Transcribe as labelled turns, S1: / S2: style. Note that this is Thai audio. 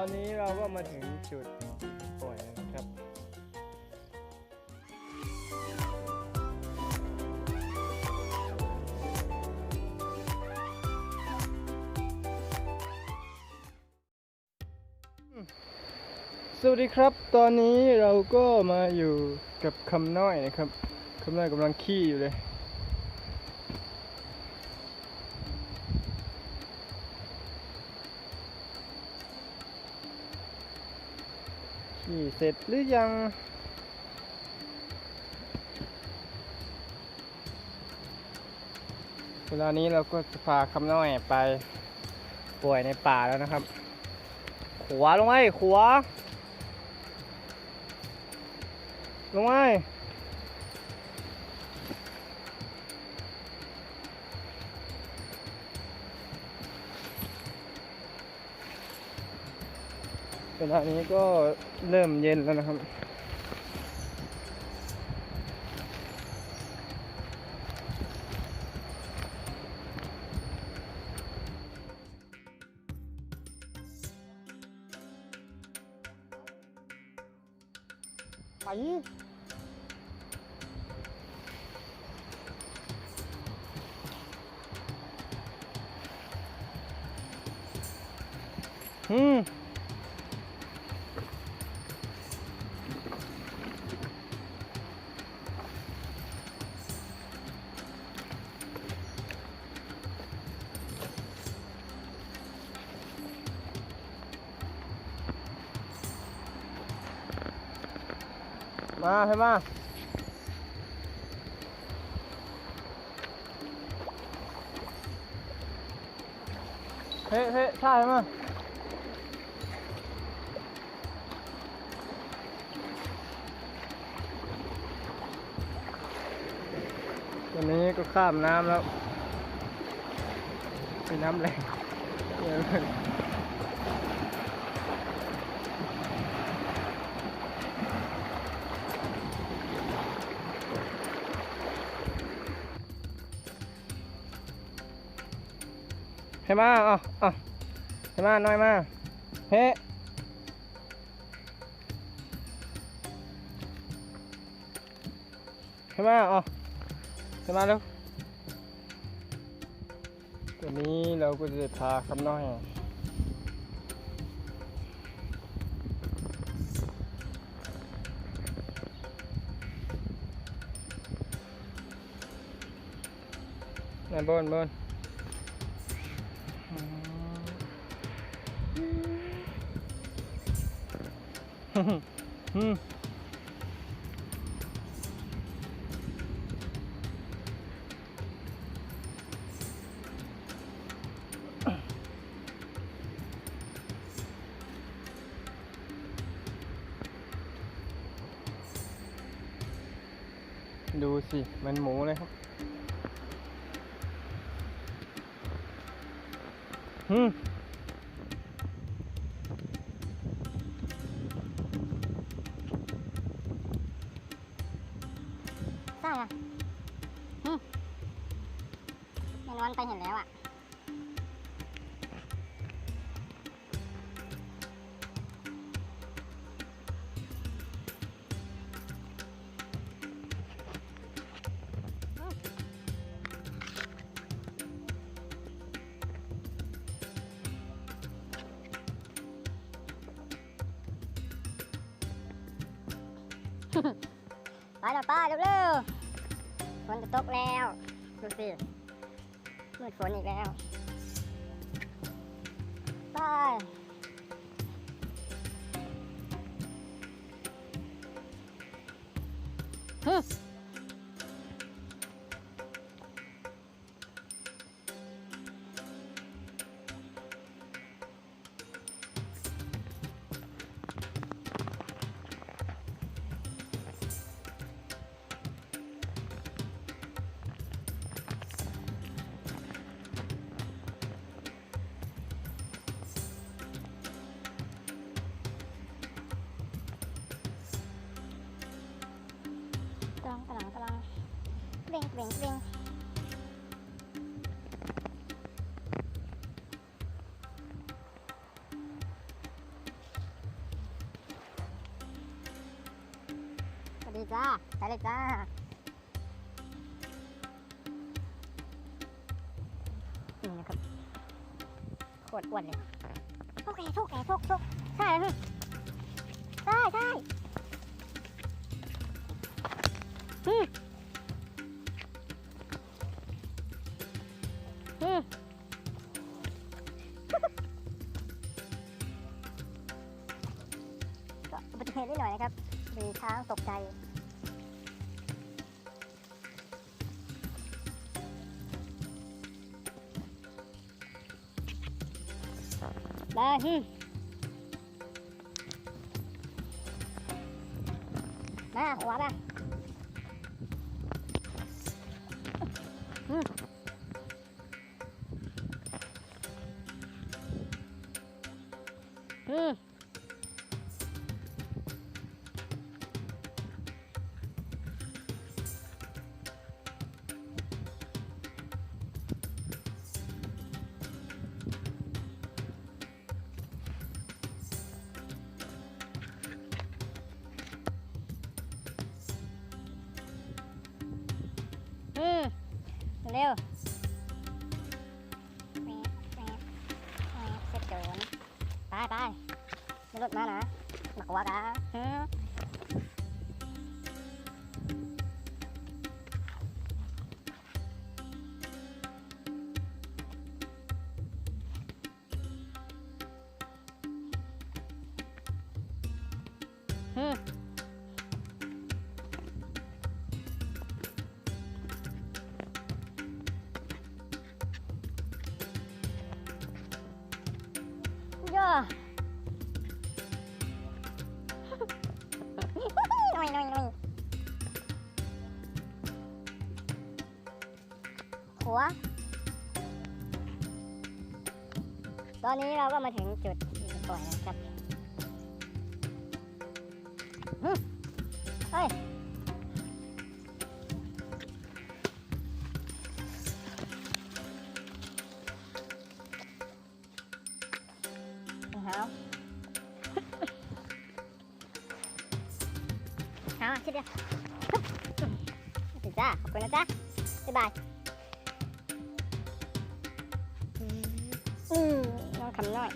S1: อนนี้เราก็มาถึงจุดปล่อยนะครับ สวัสดีครับ ตอนนี้เราก็มาอยู่กับคำน้อยนะครับ คำน้อยกำลังขี้อยู่เลย นี่เสร็จหรือยัง เวลานี้เราก็จะพาคำน้อยไปป่วยในป่าแล้วนะครับ ขวาลงไปขวาลงไป เวลานี้ก็เริ่มเย็นแล้วนะครับไปอืม มาให้มาเฮ้เฮ้ใช่ไหมตัวนี้ก็ข้ามน้ำแล้วเป็นน้ำแรง เฮ้มาอะอะให้มาน่อยมาเฮ้ให้มาอะให้มาแล้วตัวนี้เราก็จะพาคำน้อยนั่นบนบน ดูสิ มันหมูเลยครับอืม
S2: ใช่อะหึแน่นอนไปเห็นแล้วอะ ไปล้วป้าเร็วๆฝนจะตกแล้วดูสิมืดฝนอีกแล้วไปฮึ ระวังกระงกรองเบ่งเบ่งเบ่งสวัสดีจ้าไปเลยจ้านี่นะครับโคตรอ้วนเลยโชคแกโชคแกโชคโชคใช่ใช่ใช่ ก็อุบัติเหตุนิดหน่อยนะครับ มีช้างตกใจได้ฮึมาหัวมา อืมอืมอืม เร็วแมบแมบแมบเสร็จโจรไปไปมีรถมานะหนักว่ากะฮึ ว ตอนนี้เราก็มาถึงจุดปล่อยนะครับเฮ้ยหาวหาวชิดเดียวจ้าขอบคุณนะจ้าบ๊ายบาย อืมลองทำหน่อย